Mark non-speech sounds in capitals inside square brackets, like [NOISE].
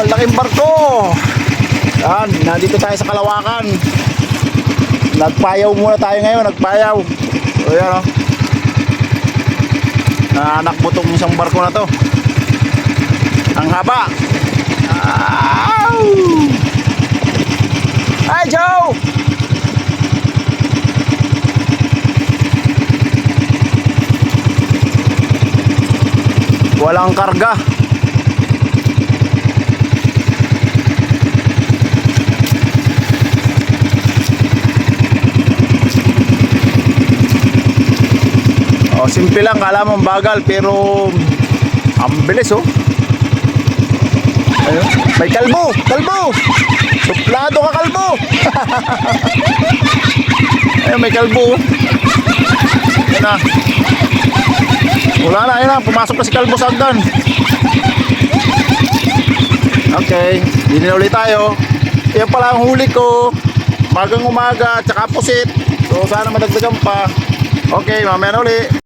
ang laking barko. Yan, nandito tayo sa Kalawakan. Nagpayaw muna tayo ngayon, nagpayaw. O yan o. Naanak mo tong isang barko na to. Ang haba. Ow! Hi, Joe! Walang karga. Oh, simple lang, kala mo ang bagal pero ang bilis oh. Ayun. May kalbo, kalbo. Suplado ka kalbo. [LAUGHS] Ayun, may kalbo. oh. Ayun na. Wala na, ayun na. Pumasok na si Kalbo Sagdan. Okay, hindi na ulit tayo. Yan pala ang huli ko. Magang umaga, tsaka pusit. So sana madagdagan pa. Okay, mamaya na ulit.